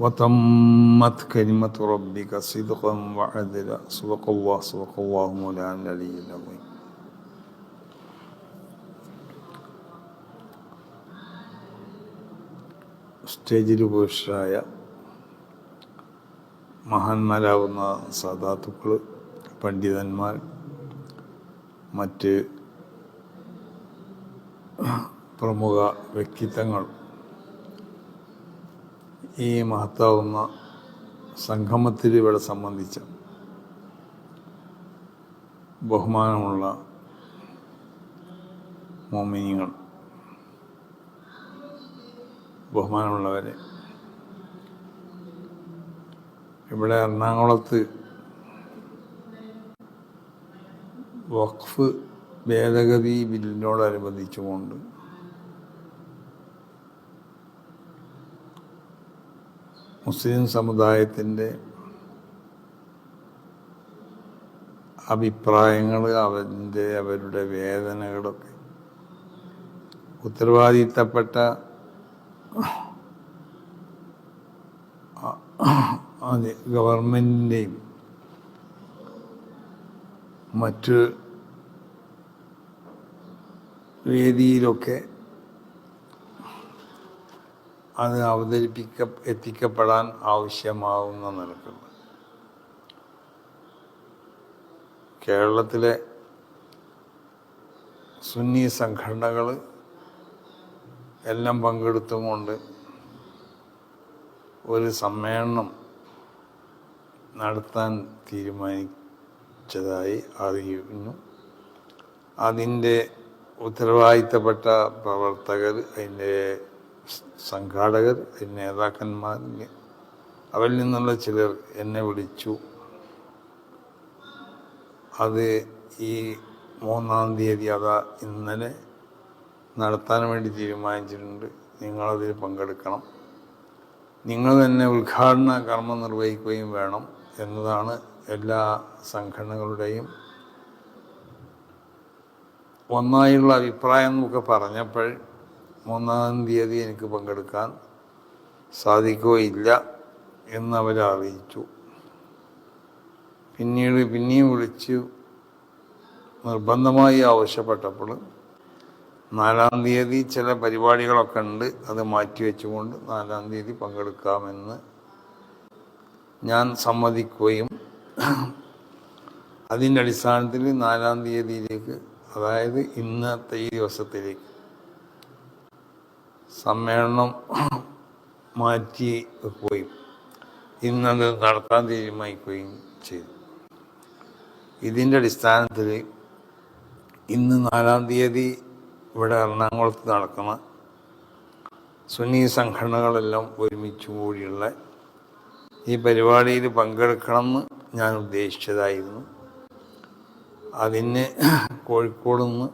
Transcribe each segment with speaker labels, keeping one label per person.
Speaker 1: وتمت كلمة ربك صدقا وعدلا صدق الله صدق الله مولانا العلي العظيم സ്റ്റേജിൽ പുരുഷരായ മഹാന്മാരാവുന്ന സാധാത്തുക്കൾ പണ്ഡിതന്മാർ മറ്റ് പ്രമുഖ വ്യക്തിത്വങ്ങൾ ഈ മഹത്താവുന്ന സംഗമത്തിൽ ഇവിടെ സംബന്ധിച്ച ബഹുമാനമുള്ള മോമിനികൾ ബഹുമാനമുള്ളവരെ ഇവിടെ എറണാകുളത്ത് വഖഫ് ഭേദഗതി ബില്ലിനോടനുബന്ധിച്ചുകൊണ്ട് മുസ്ലിം സമുദായത്തിന്റെ അഭിപ്രായങ്ങൾ അവന്റെ അവരുടെ വേദനകളൊക്കെ ഉത്തരവാദിത്തപ്പെട്ട ഗവൺമെന്റിന്റെയും മറ്റ് വേദിയിലൊക്കെ അത് അവതരിപ്പിക്ക എത്തിക്കപ്പെടാൻ ആവശ്യമാവുന്ന നിലക്കുണ്ട് കേരളത്തിലെ സുന്നി സംഘടനകൾ എല്ലാം പങ്കെടുത്തുകൊണ്ട് ഒരു സമ്മേളനം നടത്താൻ തീരുമാനിച്ചതായി അറിയുന്നു. അതിന്റെ ഉത്തരവാദിത്തപ്പെട്ട പ്രവർത്തകർ അതിന്റെ സംഘാടകർ നേതാക്കന്മാർ അവരിൽ നിന്നുള്ള ചിലർ എന്നെ വിളിച്ചു. അത് ഈ മൂന്നാം തീയതി അതാ ഇന്നലെ നടത്താൻ വേണ്ടി തീരുമാനിച്ചിട്ടുണ്ട്. നിങ്ങളതിൽ പങ്കെടുക്കണം. നിങ്ങൾ തന്നെ ഉദ്ഘാടന കർമ്മം നിർവഹിക്കുകയും വേണം എന്നതാണ് എല്ലാ സംഘടനകളുടെയും ഒന്നായുള്ള അഭിപ്രായം എന്നൊക്കെ പറഞ്ഞപ്പോൾ മൂന്നാം തീയതി എനിക്ക് പങ്കെടുക്കാൻ സാധിക്കുകയില്ല എന്നവരെ അറിയിച്ചു. പിന്നീട് പിന്നെയും വിളിച്ച് നിർബന്ധമായി ആവശ്യപ്പെട്ടപ്പോൾ നാലാം തീയതി ചില പരിപാടികളൊക്കെ ഉണ്ട് അത് മാറ്റിവെച്ചുകൊണ്ട് നാലാം തീയതി പങ്കെടുക്കാമെന്ന് ഞാൻ സമ്മതിക്കുകയും അതിന്റെ അടിസ്ഥാനത്തിൽ നാലാം തീയതിയിലേക്ക് അതായത് ഇന്നത്തെ ഈ ദിവസത്തിലേക്ക് സമ്മേളനം മാറ്റി വെക്കുകയും ഇന്നത് നടത്താൻ തീരുമാനിക്കുകയും ചെയ്തു. ഇതിന്റെ അടിസ്ഥാനത്തിൽ ഇന്ന് നാലാം തീയതി ഇവിടെ എറണാകുളത്ത് നടക്കുന്ന സുന്നി സംഘടനകളെല്ലാം ഒരുമിച്ച് കൂടിയുള്ള ഈ പരിപാടിയിൽ പങ്കെടുക്കണമെന്ന് ഞാൻ ഉദ്ദേശിച്ചതായിരുന്നു. അതിന് കോഴിക്കോട് നിന്ന്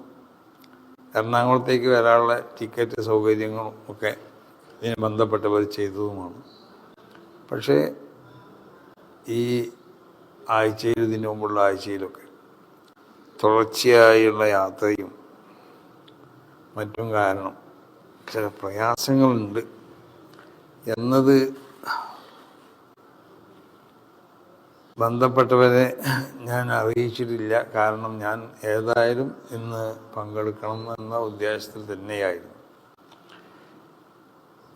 Speaker 1: എറണാകുളത്തേക്ക് വരാനുള്ള ടിക്കറ്റ് സൗകര്യങ്ങളും ഒക്കെ ഇതിന് ബന്ധപ്പെട്ടവർ ചെയ്തതുമാണ്. പക്ഷേ ഈ ആഴ്ചയിൽ ഇതിന് മുമ്പുള്ള ആഴ്ചയിലൊക്കെ തുടർച്ചയായുള്ള യാത്രയും മറ്റും കാരണം ചില പ്രയാസങ്ങളുണ്ട്. എന്നത് ബന്ധപ്പെട്ടവരെ ഞാൻ അറിയിച്ചിട്ടില്ല. കാരണം ഞാൻ ഏതായാലും ഇന്ന് പങ്കെടുക്കണം എന്ന ഉദ്ദേശത്തിൽ തന്നെയായിരുന്നു.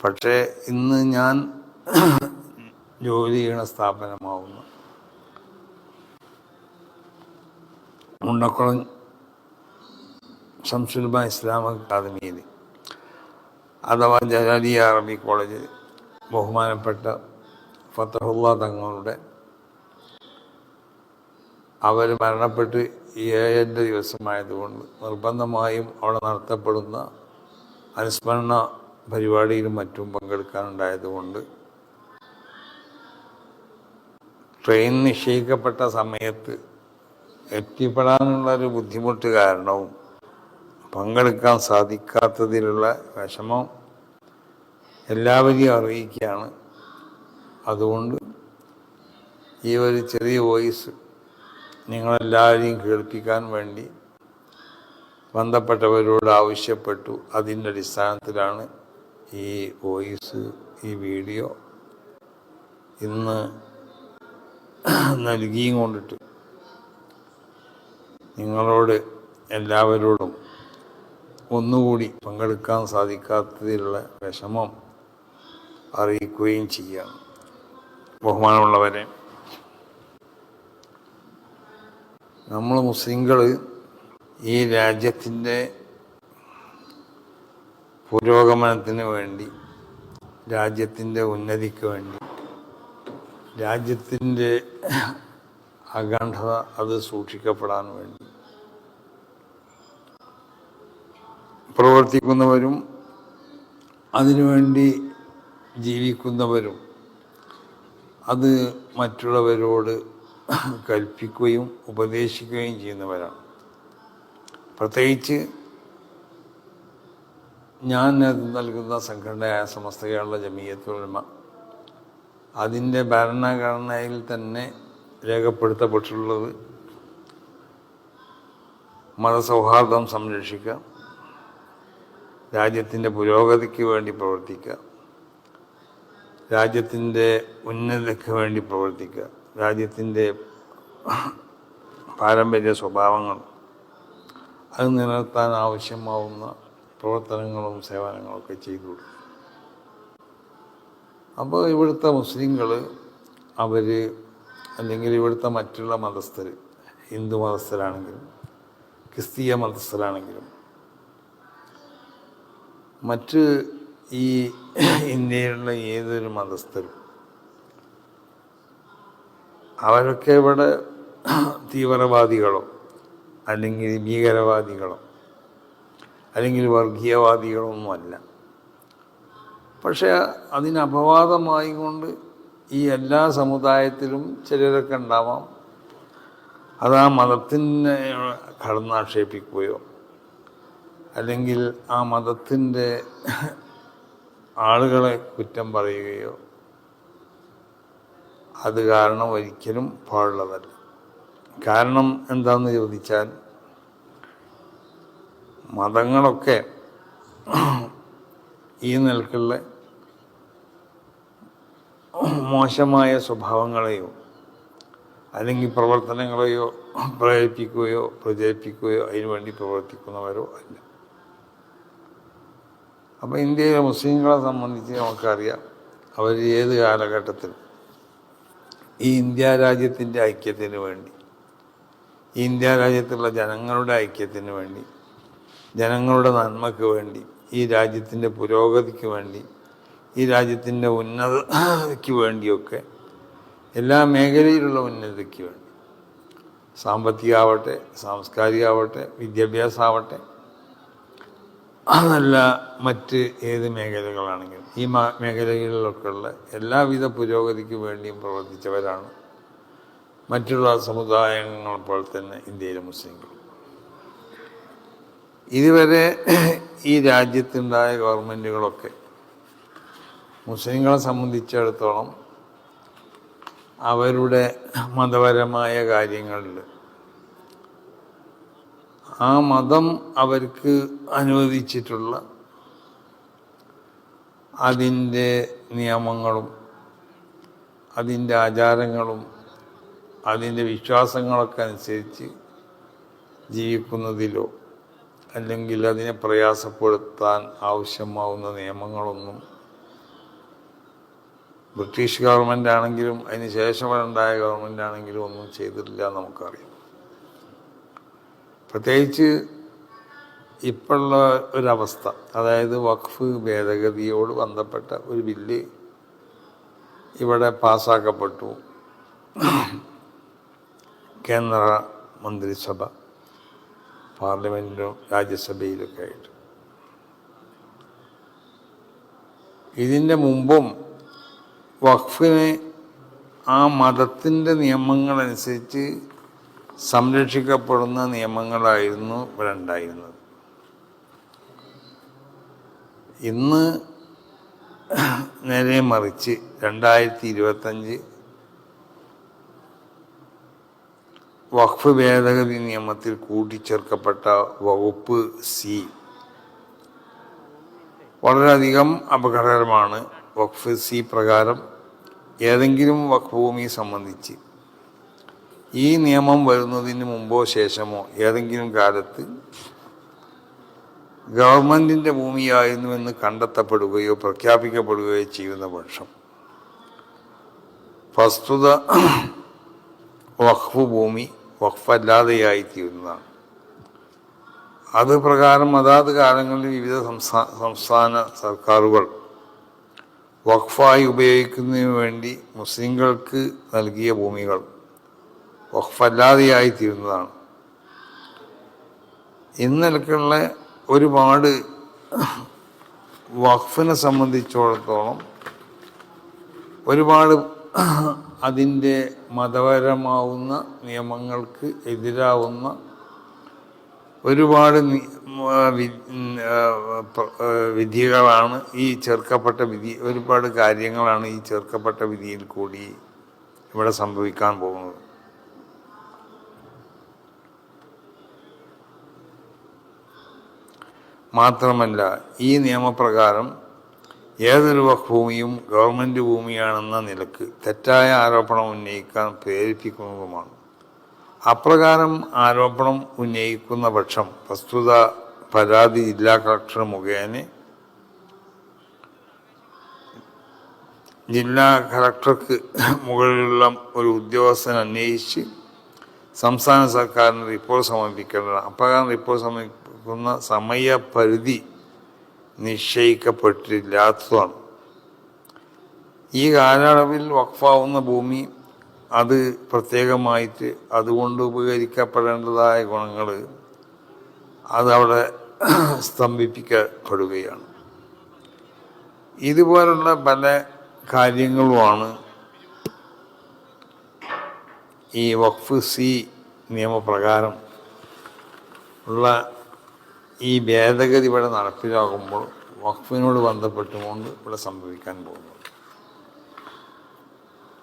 Speaker 1: പക്ഷേ ഇന്ന് ഞാൻ ജോലി ചെയ്യണ സ്ഥാപനമാവുന്നു. മുണ്ടക്കുളം ഷംസുൽബ ഇസ്ലാം അക്കാദമിയിൽ അഥവാ ജലാലിയ അറബി കോളേജിൽ ബഹുമാനപ്പെട്ട ഫത്തഹുല്ല തങ്ങളുടെ അവർ മരണപ്പെട്ട് ഏഴന്റെ ദിവസമായതുകൊണ്ട് നിർബന്ധമായും അവിടെ നടത്തപ്പെടുന്ന അനുസ്മരണ പരിപാടിയിലും മറ്റും പങ്കെടുക്കാനുണ്ടായതുകൊണ്ട് ട്രെയിൻ നിശ്ചയിക്കപ്പെട്ട സമയത്ത് എത്തിപ്പെടാനുള്ള ഒരു ബുദ്ധിമുട്ട് കാരണവും പങ്കെടുക്കാൻ സാധിക്കാത്തതിലുള്ള വിഷമം എല്ലാവരെയും അറിയിക്കുകയാണ്. അതുകൊണ്ട് ഈ ഒരു ചെറിയ വോയിസ് നിങ്ങളെല്ലാവരെയും കേൾപ്പിക്കാൻ വേണ്ടി ബന്ധപ്പെട്ടവരോട് ആവശ്യപ്പെട്ടു. അതിന്റെ അടിസ്ഥാനത്തിലാണ് ഈ വോയിസ് ഈ വീഡിയോ ഇന്ന് നൽകിയും കൊണ്ടിട്ട് നിങ്ങളോട് എല്ലാവരോടും ഒന്നുകൂടി പങ്കെടുക്കാൻ സാധിക്കാത്തതിലുള്ള വിഷമം അറിയിക്കുകയും ചെയ്യാം ബഹുമാനമുള്ളവരെ നമ്മൾ മുസ്ലിങ്ങൾ ഈ രാജ്യത്തിന്റെ പുരോഗമനത്തിന് വേണ്ടി രാജ്യത്തിന്റെ ഉന്നതിക്ക് വേണ്ടി രാജ്യത്തിന്റെ അഖണ്ഡത അത് സൂക്ഷിക്കപ്പെടാൻ വേണ്ടി പ്രവർത്തിക്കുന്നവരും അതിനുവേണ്ടി ജീവിക്കുന്നവരും അത് മറ്റുള്ളവരോട് കൽപ്പിക്കുകയും ഉപദേശിക്കുകയും ചെയ്യുന്നവരാണ്. പ്രത്യേകിച്ച് ഞാൻ നൽകുന്ന സംഘടനയായ സമസ്ത കേരള ജമീയത്തുലമ അതിന്റെ ഭരണഘടനയിൽ തന്നെ രേഖപ്പെടുത്തപ്പെട്ടിട്ടുള്ളത് മതസൗഹാർദ്ദം സംരക്ഷിക്കുക രാജ്യത്തിന്റെ പുരോഗതിക്ക് വേണ്ടി പ്രവർത്തിക്കുക രാജ്യത്തിന്റെ ഉന്നതിക്ക് വേണ്ടി പ്രവർത്തിക്കുക. രാജ്യത്തിന്റെ പാരമ്പര്യ സ്വഭാവങ്ങൾ അത് നിലനിർത്താൻ ആവശ്യമാവുന്ന പ്രവർത്തനങ്ങളും സേവനങ്ങളും ഒക്കെ ചെയ്തു കൊടുക്കും. അപ്പോൾ ഇവിടുത്തെ മുസ്ലിങ്ങൾ അവർ അല്ലെങ്കിൽ ഇവിടുത്തെ മറ്റുള്ള മതസ്ഥർ ഹിന്ദു മതസ്ഥരാണെങ്കിലും ക്രിസ്തീയ മതസ്ഥരാണെങ്കിലും മറ്റ് ഈ ഇന്ത്യയിലുള്ള ഏതൊരു മതസ്ഥരും അവരൊക്കെ ഇവിടെ തീവ്രവാദികളോ അല്ലെങ്കിൽ ഭീകരവാദികളോ അല്ലെങ്കിൽ വർഗീയവാദികളോ ഒന്നുമല്ല പക്ഷേ അതിന് അപവാദമായി കൊണ്ട് ഈ എല്ലാ സമുദായത്തിലും ചിലരൊക്കെ ഉണ്ടാവാം. അത് ആ മതത്തിനെ കടന്നാക്ഷേപിക്കുകയോ അല്ലെങ്കിൽ ആ മതത്തിന്റെ ആളുകളെ കുറ്റം പറയുകയോ അത് കാരണം ഒരിക്കലും പാടുള്ളതല്ല. കാരണം എന്താണെന്ന് ചോദിച്ചാൽ മതങ്ങളൊക്കെ ഈ നിലക്കുള്ള മോശമായ സ്വഭാവങ്ങളെയോ അല്ലെങ്കിൽ പ്രവർത്തനങ്ങളെയോ പ്രേരിപ്പിക്കുകയോ പ്രചരിപ്പിക്കുകയോ അതിനുവേണ്ടി പ്രവർത്തിക്കുന്നവരോ അല്ല. അപ്പോൾ ഇന്ത്യയിലെ മുസ്ലിങ്ങളെ സംബന്ധിച്ച് നമുക്കറിയാം അവർ ഏത് കാലഘട്ടത്തിലും ഈ ഇന്ത്യ രാജ്യത്തിന്റെ ഐക്യത്തിന് വേണ്ടി. ഇന്ത്യ രാജ്യത്തുള്ള ജനങ്ങളുടെ ഐക്യത്തിന് വേണ്ടി. ജനങ്ങളുടെ നന്മയ്ക്ക് വേണ്ടി. ഈ രാജ്യത്തിന്റെ പുരോഗതിക്ക് വേണ്ടി. ഈ രാജ്യത്തിന്റെ ഉന്നതയ്ക്ക് വേണ്ടിയൊക്കെ. എല്ലാ മേഖലയിലുള്ള ഉന്നതിക്ക് വേണ്ടി. സാമ്പത്തികമാവട്ടെ സാംസ്കാരികമാവട്ടെ വിദ്യാഭ്യാസമാവട്ടെ അതല്ല മറ്റ് ഏത് മേഖലകളാണെങ്കിലും. ഈ മേഖലകളിലൊക്കെയുള്ള എല്ലാവിധ പുരോഗതിക്ക് വേണ്ടിയും പ്രവർത്തിച്ചവരാണ് മറ്റുള്ള സമുദായങ്ങൾ പോലെ തന്നെ ഇന്ത്യയിലെ മുസ്ലിങ്ങൾ ഇതുവരെ ഈ രാജ്യത്തുണ്ടായ ഗവൺമെന്റുകളൊക്കെ മുസ്ലിങ്ങളെ സംബന്ധിച്ചിടത്തോളം അവരുടെ മതപരമായ കാര്യങ്ങളിൽ ആ മതം അവർക്ക് അനുവദിച്ചിട്ടുള്ള അതിന്റെ നിയമങ്ങളും അതിന്റെ ആചാരങ്ങളും അതിന്റെ വിശ്വാസങ്ങളൊക്കെ അനുസരിച്ച് ജീവിക്കുന്നതിലോ അല്ലെങ്കിൽ അതിനെ പ്രയാസപ്പെടുത്താൻ ആവശ്യമാവുന്ന നിയമങ്ങളൊന്നും ബ്രിട്ടീഷ് ഗവൺമെന്റ് ആണെങ്കിലും അതിന് ശേഷമുണ്ടായ ഗവൺമെന്റ് ആണെങ്കിലും ഒന്നും ചെയ്തിട്ടില്ല നമുക്കറിയാം. പ്രത്യേകിച്ച് ഇപ്പോഴുള്ള ഒരവസ്ഥ അതായത് വഖഫ് ഭേദഗതിയോട് ബന്ധപ്പെട്ട ഒരു ബില്ല് ഇവിടെ പാസ്സാക്കപ്പെട്ടു. കേന്ദ്ര മന്ത്രിസഭ പാർലമെന്റിലും രാജ്യസഭയിലൊക്കെ ആയിട്ട്. ഇതിന്റെ മുമ്പും വഖഫിനെ ആ മതത്തിന്റെ നിയമങ്ങളനുസരിച്ച് സംരക്ഷിക്കപ്പെടുന്ന നിയമങ്ങളായിരുന്നു ഇവിടെ ഉണ്ടായിരുന്നത് ഇന്ന് നേരെ മറിച്ച് രണ്ടായിരത്തി ഇരുപത്തഞ്ച് വഖഫ് ഭേദഗതി നിയമത്തിൽ കൂട്ടിച്ചേർക്കപ്പെട്ട വകുപ്പ് സി വളരെയധികം അപകടകരമാണ് വഖഫ് സി പ്രകാരം. ഏതെങ്കിലും വഖഫ് ഭൂമി സംബന്ധിച്ച് ഈ നിയമം വരുന്നതിന് മുമ്പോ ശേഷമോ ഏതെങ്കിലും കാലത്ത് ഗവൺമെന്റിന്റെ ഭൂമിയായിരുന്നുവെന്ന് കണ്ടെത്തപ്പെടുകയോ പ്രഖ്യാപിക്കപ്പെടുകയോ ചെയ്യുന്ന പക്ഷം പ്രസ്തുത വഖഫ് ഭൂമി വഖഫല്ലാതെയായി തീരുന്നതാണ് അത് പ്രകാരം അതാത് കാലങ്ങളിൽ വിവിധ സംസ്ഥാന സംസ്ഥാന സർക്കാരുകൾ വഖഫായി ഉപയോഗിക്കുന്നതിന് വേണ്ടി മുസ്ലിങ്ങൾക്ക് നൽകിയ ഭൂമികൾ വഖഫല്ലാതെയായി തീരുന്നതാണ് ഇന്നലക്കുള്ള ഒരുപാട് വഖഫിനെ സംബന്ധിച്ചിടത്തോളം ഒരുപാട് അതിന്റെ മതപരമാവുന്ന നിയമങ്ങൾക്ക് എതിരാവുന്ന ഒരുപാട് വിധികളാണ് ഈ ചേർക്കപ്പെട്ട വിധി ഒരുപാട് കാര്യങ്ങളാണ് ഈ ചേർക്കപ്പെട്ട വിധിയിൽ കൂടി ഇവിടെ സംഭവിക്കാൻ പോകുന്നത്. മാത്രമല്ല ഈ നിയമപ്രകാരം ഏതൊരു ഭൂമിയും ഗവൺമെന്റ് ഭൂമിയാണെന്ന നിലയ്ക്ക് തെറ്റായ ആരോപണം ഉന്നയിക്കാൻ പ്രേരിപ്പിക്കുന്നതുമാണ്. അപ്രകാരം ആരോപണം ഉന്നയിക്കുന്ന പക്ഷം പ്രസ്തുത പരാതി ജില്ലാ കളക്ടർ മുഖേന ജില്ലാ കളക്ടർക്ക് മുകളിലുള്ള ഒരു ഉദ്യോഗസ്ഥൻ അന്വേഷിച്ച് സംസ്ഥാന സർക്കാരിന് റിപ്പോർട്ട് സമർപ്പിക്കേണ്ടതാണ്. അപ്രകാരം റിപ്പോർട്ട് സമർപ്പിക്കുന്ന സമയപരിധി നിശ്ചയിക്കപ്പെട്ടില്ലാത്തതാണ്. ഈ കാലയളവിൽ വഖഫാവുന്ന ഭൂമി അത് പ്രത്യേകമായിട്ട് അതുകൊണ്ട് ഉപകരിക്കപ്പെടേണ്ടതായ ഗുണങ്ങൾ അതവിടെ സ്തംഭിപ്പിക്കപ്പെടുകയാണ്. ഇതുപോലുള്ള പല കാര്യങ്ങളുമാണ് ഈ വഖഫ് സി നിയമപ്രകാരം ഉള്ള ഈ ഭേദഗതി ഇവിടെ നടപ്പിലാകുമ്പോൾ വഖഫിനോട് ബന്ധപ്പെട്ടുകൊണ്ട് ഇവിടെ സംഭവിക്കാൻ പോകുന്നു.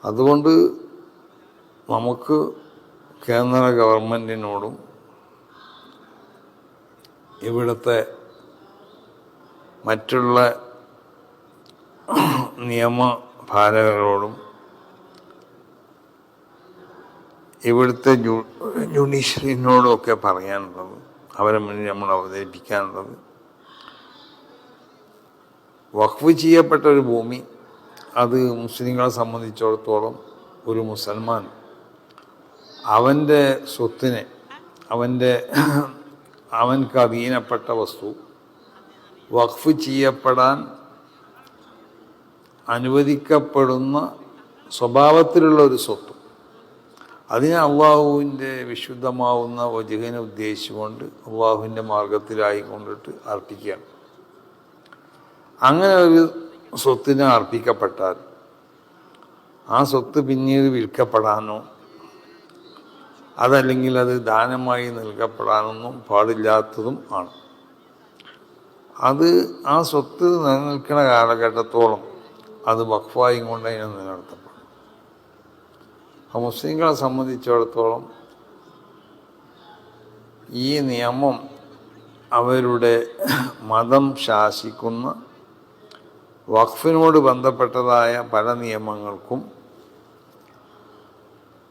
Speaker 1: അതുകൊണ്ട് നമുക്ക് കേന്ദ്ര ഗവൺമെന്റിനോടും ഇവിടുത്തെ മറ്റുള്ള നിയമ നിയമപാലകരോടും ഇവിടുത്തെ ജു ജുഡീഷ്യറിനോടും പറയാനുള്ളത് അവരെ മുന്നിൽ നമ്മൾ അവതരിപ്പിക്കാനുള്ളത്. വഖഫ് ചെയ്യപ്പെട്ട ഒരു ഭൂമി അത് മുസ്ലിങ്ങളെ സംബന്ധിച്ചിടത്തോളം ഒരു മുസൽമാൻ. അവന്റെ സ്വത്തിനെ അവന്റെ അവൻക്ക് അധീനപ്പെട്ട വസ്തു വഖഫ് ചെയ്യപ്പെടാൻ അനുവദിക്കപ്പെടുന്ന സ്വഭാവത്തിലുള്ള ഒരു സ്വത്ത് അതിനെ അള്ളാഹുവിന്റെ വിശുദ്ധമാവുന്ന വജുഹിനെ ഉദ്ദേശിച്ചുകൊണ്ട് അള്ളാഹുവിന്റെ മാർഗത്തിലായി കൊണ്ടിട്ട് അർപ്പിക്കുകയാണ്. അങ്ങനെ ഒരു സ്വത്തിന് അർപ്പിക്കപ്പെട്ടാൽ ആ സ്വത്ത് പിന്നീട് വിൽക്കപ്പെടാനോ അതല്ലെങ്കിൽ അത് ദാനമായി നൽകപ്പെടാനൊന്നും പാടില്ലാത്തതും ആണ്. അത് ആ സ്വത്ത് നിലനിൽക്കുന്ന കാലഘട്ടത്തോളം അത് വഖഫായും കൊണ്ട് അതിനെ നിലനിർത്തപ്പെടും. അപ്പോൾ മുസ്ലിങ്ങളെ സംബന്ധിച്ചിടത്തോളം ഈ നിയമം അവരുടെ മതം ശാസിക്കുന്ന വഖഫിനോട് ബന്ധപ്പെട്ടതായ പല നിയമങ്ങൾക്കും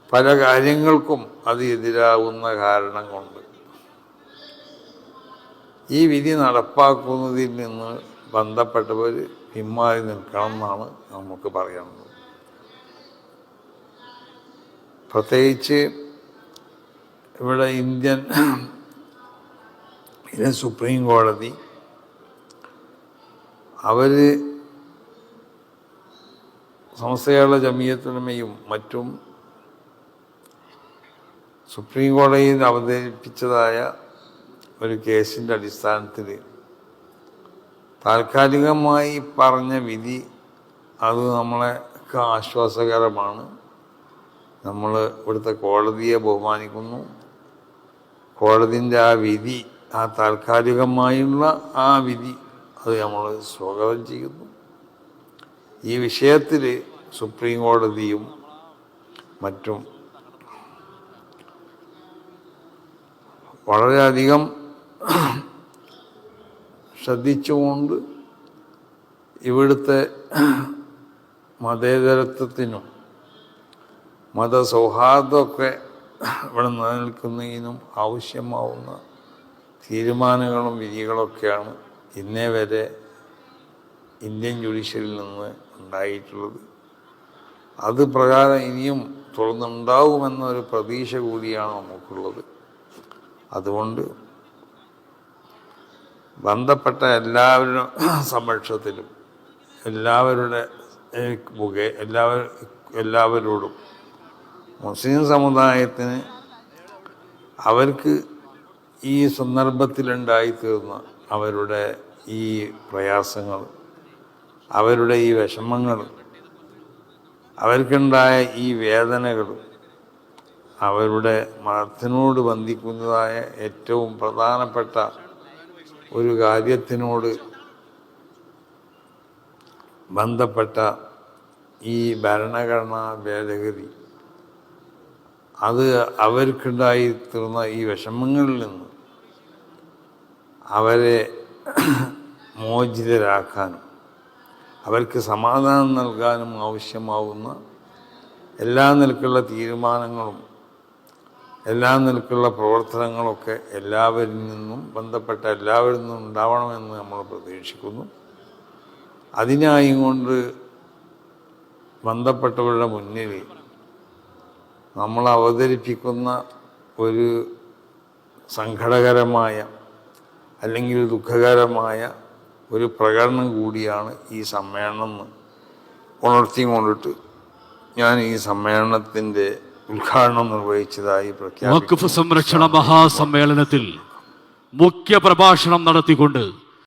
Speaker 1: പല കാര്യങ്ങൾക്കും അത് എതിരാകുന്ന കാരണം കൊണ്ട് ഈ വിധി നടപ്പാക്കുന്നതിൽ നിന്ന് ബന്ധപ്പെട്ടവർ പിന്മാറി നിൽക്കണം എന്നാണ് നമുക്ക് പറയാനുള്ളത്. പ്രത്യേകിച്ച് ഇവിടെ ഇന്ത്യൻ ഇന്ത്യൻ സുപ്രീം കോടതി അവർ സമസ്തയുള്ള ജമീയത്തുടമയും മറ്റും സുപ്രീം കോടതിയിൽ അവതരിപ്പിച്ചതായ ഒരു കേസിന്റെ അടിസ്ഥാനത്തിൽ താൽക്കാലികമായി പറഞ്ഞ വിധി അത് നമ്മളെ ആശ്വാസകരമാണ്. നമ്മൾ ഇവിടുത്തെ കോടതിയെ ബഹുമാനിക്കുന്നു. കോടതിന്റെ ആ വിധി ആ താൽക്കാലികമായുള്ള ആ വിധി അത് നമ്മൾ സ്വാഗതം ചെയ്യുന്നു. ഈ വിഷയത്തിൽ സുപ്രീം കോടതിയും മറ്റും വളരെയധികം ശ്രദ്ധിച്ചുകൊണ്ട് ഇവിടുത്തെ മതേതരത്വത്തിനും മതസൗഹാർദ്ദമൊക്കെ ഇവിടെ നിലനിൽക്കുന്നതിനും ആവശ്യമാവുന്ന തീരുമാനങ്ങളും വിധികളൊക്കെയാണ് ഇന്നേ വരെ ഇന്ത്യൻ ജുഡീഷ്യറിയിൽ നിന്ന് ഉണ്ടായിട്ടുള്ളത്. അത് പ്രകാരം ഇനിയും തുറന്നുണ്ടാവുമെന്നൊരു പ്രതീക്ഷ കൂടിയാണ് നമുക്കുള്ളത്. അതുകൊണ്ട് ബന്ധപ്പെട്ട എല്ലാവരുടെ സംരക്ഷണത്തിലും എല്ലാവരുടെ മുഖേ എല്ലാവരും എല്ലാവരോടും മുസ്ലിം സമുദായത്തിന് അവർക്ക് ഈ സന്ദർഭത്തിലുണ്ടായിത്തീർന്ന അവരുടെ ഈ പ്രയാസങ്ങൾ അവരുടെ ഈ വിഷമങ്ങൾ അവർക്കുണ്ടായ ഈ വേദനകൾ അവരുടെ മതത്തിനോട് ബന്ധിക്കുന്നതായ ഏറ്റവും പ്രധാനപ്പെട്ട ഒരു കാര്യത്തിനോട് ബന്ധപ്പെട്ട ഈ ഭരണഘടനാ ഭേദഗതി അത് അവർക്കുണ്ടായി തീർന്ന ഈ വിഷമങ്ങളിൽ നിന്ന് അവരെ മോചിതരാക്കാനും അവർക്ക് സമാധാനം നൽകാനും ആവശ്യമാവുന്ന എല്ലാ നിലക്കുള്ള തീരുമാനങ്ങളും എല്ലാ നിലക്കുള്ള പ്രവർത്തനങ്ങളൊക്കെ എല്ലാവരിൽ നിന്നും ബന്ധപ്പെട്ട എല്ലാവരിൽ നിന്നും ഉണ്ടാവണമെന്ന് നമ്മൾ പ്രതീക്ഷിക്കുന്നു. അതിനായി കൊണ്ട് ബന്ധപ്പെട്ടവരുടെ മുന്നിൽ നമ്മൾ അവതരിപ്പിക്കുന്ന ഒരു സങ്കടകരമായ അല്ലെങ്കിൽ ദുഃഖകരമായ ഒരു പ്രകടനം കൂടിയാണ് ഈ സമ്മേളനം ഉണർത്തിക്കൊണ്ടിട്ട് ഞാൻ ഈ സമ്മേളനത്തിന്റെ ഉദ്ഘാടനം നിർവഹിച്ചതായി
Speaker 2: വഖഫ് സംരക്ഷണ മഹാസമ്മേളനത്തിൽ മുഖ്യ പ്രഭാഷണം നടത്തിക്കൊണ്ട്